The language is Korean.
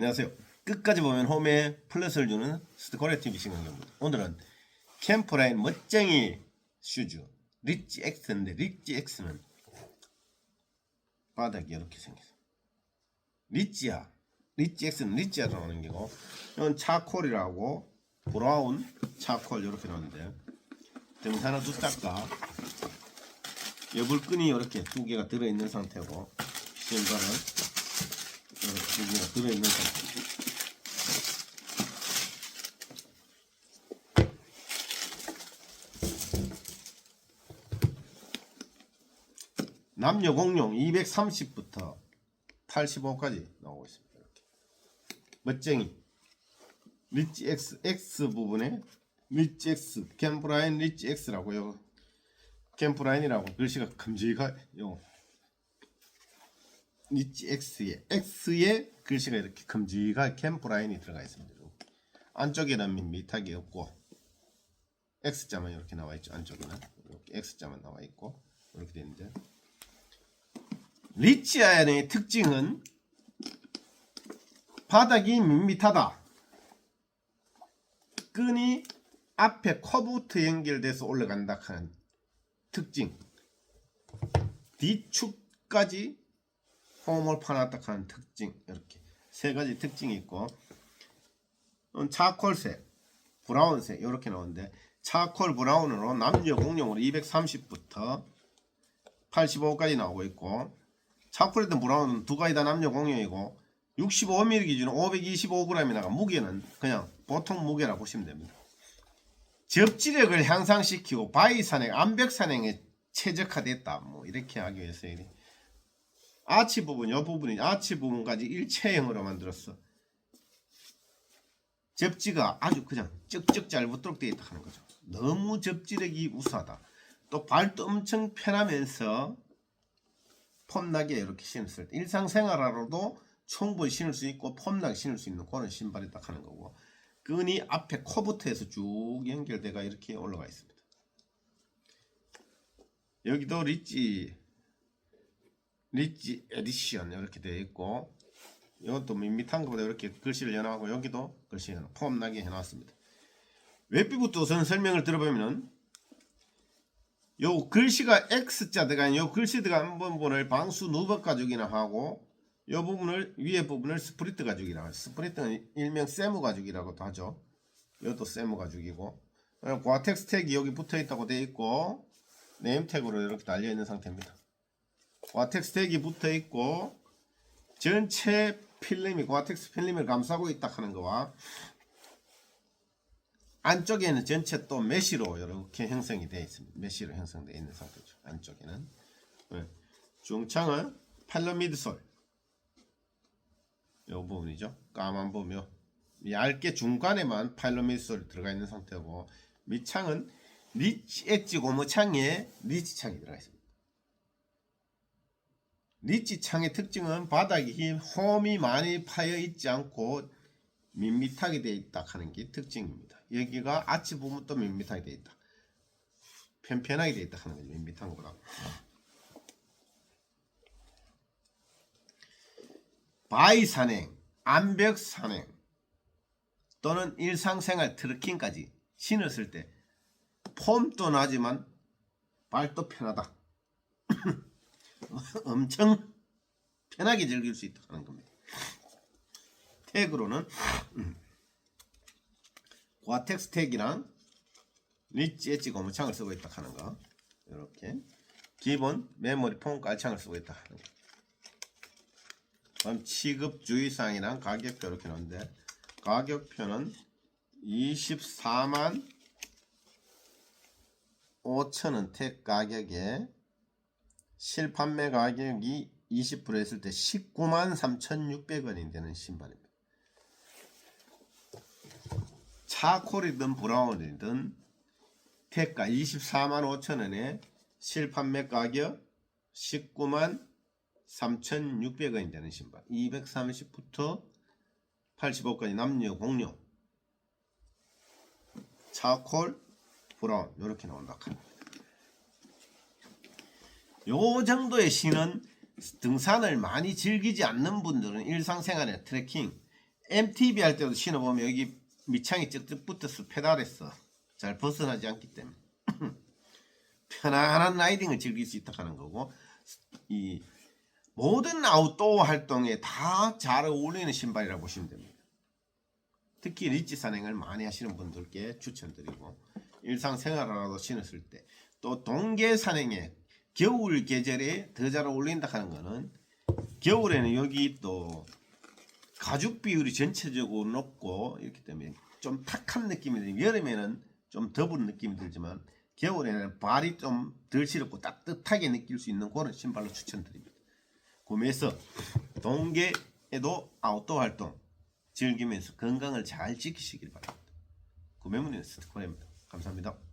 안녕하세요. 끝까지 보면 홈에 플러스를 주는 TV 신경입니다. 오늘은 캠프라인 멋쟁이 슈즈 리치 X인데 리치 X는 바닥이 이렇게 생겼어요. 리치야. 리치 X는 리치야라고 하는 게고 이건 차콜이라고 브라운 차콜 이렇게 나오는데 등산화 두 짝과 여불끈이 이렇게 두 개가 들어있는 상태고 신발은 개가 들어있는 상태 남녀 공용 230부터 85까지 나오고 있습니다. 이렇게. 멋쟁이 리치 X X 부분에 리치 X 캠프라인 리치 X라고요. 캠프라인이라고 글씨가 큼직해요. X에 X에 글씨가 이렇게 큼직한 캠프라인이 들어가 있습니다. 안쪽에는 밋밋하게 없고 X자만 이렇게 나와 있죠. 안쪽에는 이렇게 X자만 나와 있고 이렇게 되는데 리치 아연의 특징은 바닥이 밋밋하다. 끈이 앞에 커브부터 연결돼서 올라간다 하는 특징. 뒤축까지 홈을 파놨다 하는 특징. 이렇게 세 가지 특징이 있고 음, 차콜색, 브라운색 이렇게 나오는데 차콜 브라운으로 남녀 공용으로 230부터 85까지 나오고 있고 차콜레트 브라운은 두 가지 다 남녀 공용이고 65mm 기준으로 525g이 나가 무게는 그냥 보통 무게라 보시면 됩니다. 접지력을 향상시키고 바위 산행, 암벽 산행에 최적화됐다. 뭐 이렇게 하기 위해서 이래. 아치 부분, 요 부분이 아치 부분까지 일체형으로 만들었어. 접지가 아주 그냥 쩍쩍 잘 붙도록 되어 있다 하는 거죠. 너무 접지력이 우수하다. 또 발도 엄청 편하면서 폼나게 이렇게 신었을 때 일상생활화로도 충분히 신을 수 있고 폼나게 신을 수 있는 그런 신발이 딱 하는 거고 끈이 앞에 코부터 해서 쭉 연결돼가 이렇게 올라가 있습니다. 여기도 리치 리치 에디션 이렇게 되어 있고 이것도 밋밋한 것보다 이렇게 글씨를 해놔고 여기도 글씨 해놔 폼나게 해놨습니다. 웹비부터 우선 설명을 들어보면은 요 글씨가 X자 들어간 요 글씨 들어간 부분을 방수 누벅 가죽이나 하고 요 부분을 위에 부분을 스프리트 가죽이라고 해요. 스프리트는 일명 세무 가죽이라고도 하죠. 이것도 세무 가죽이고 고아텍스 택이 여기 붙어 있다고 되어 있고 네임 택으로 이렇게 달려 있는 상태입니다. 고아텍스 택이 붙어 있고 전체 필름이 고아텍스 필름을 감싸고 있다 하는 거와 안쪽에는 전체 또 메쉬로 이렇게 형성이 되어 있습니다. 메쉬로 형성되어 있는 상태죠. 안쪽에는 네. 중창은 팔로 미드 솔. 이 부분이죠. 까만 부분요. 얇게 중간에만 팔로 미드 솔이 들어가 있는 상태고 밑창은 리치 엣지 고무창에 리치 창이 들어가 있습니다. 리치 창의 특징은 바닥이 홈이 많이 파여 있지 않고 밋밋하게 되어 있다 하는 게 특징입니다. 여기가 아치 부분도 밋밋하게 되어 있다. 편편하게 되어 있다 하는 거죠. 밋밋한 거보다. 바위 산행, 암벽 산행 또는 일상생활 트레킹까지 신었을 때 폼도 나지만 발도 편하다. 엄청 편하게 즐길 수 있다 하는 겁니다. 택으로는 과텍스 택이랑 리치 엣지 고무창을 쓰고 있다 하는 거. 이렇게. 기본 메모리 폼 깔창을 쓰고 있다 하는 거. 그럼 취급 주의사항이랑 가격표 이렇게 나오는데 가격표는 24만 5천원 택 가격에 실판매 가격이 20% 했을 때 19만 3,600원이 되는 신발입니다. 차콜이든 브라운이든 택가 24만 5천 원에 실판매 가격 19만 3,600원이 되는 신발. 230부터 85까지 남녀 공룡 차콜 브라운 이렇게 나온다 요 정도의 신은 등산을 많이 즐기지 않는 분들은 일상생활에 트레킹 MTB 할 때도 신어보면 여기 밑창이 쩍쩍 붙어서 페달에서 잘 벗어나지 않기 때문에 편안한 라이딩을 즐길 수 있다 하는 거고 이 모든 아웃도어 활동에 다 잘 어울리는 신발이라고 보시면 됩니다. 특히 리치 산행을 많이 하시는 분들께 추천드리고 일상생활하라도 신었을 때 또 동계 산행에 겨울 계절에 더 잘 어울린다 하는 거는 겨울에는 여기 또 가죽 비율이 전체적으로 높고 이렇기 때문에 좀 탁한 느낌이 들고 여름에는 좀 더운 느낌이 들지만 겨울에는 발이 좀 덜 시렵고 따뜻하게 느낄 수 있는 그런 신발로 추천드립니다. 구매해서 동계에도 아웃도어 활동 즐기면서 건강을 잘 지키시길 바랍니다. 구매 문의는 스티커입니다. 감사합니다.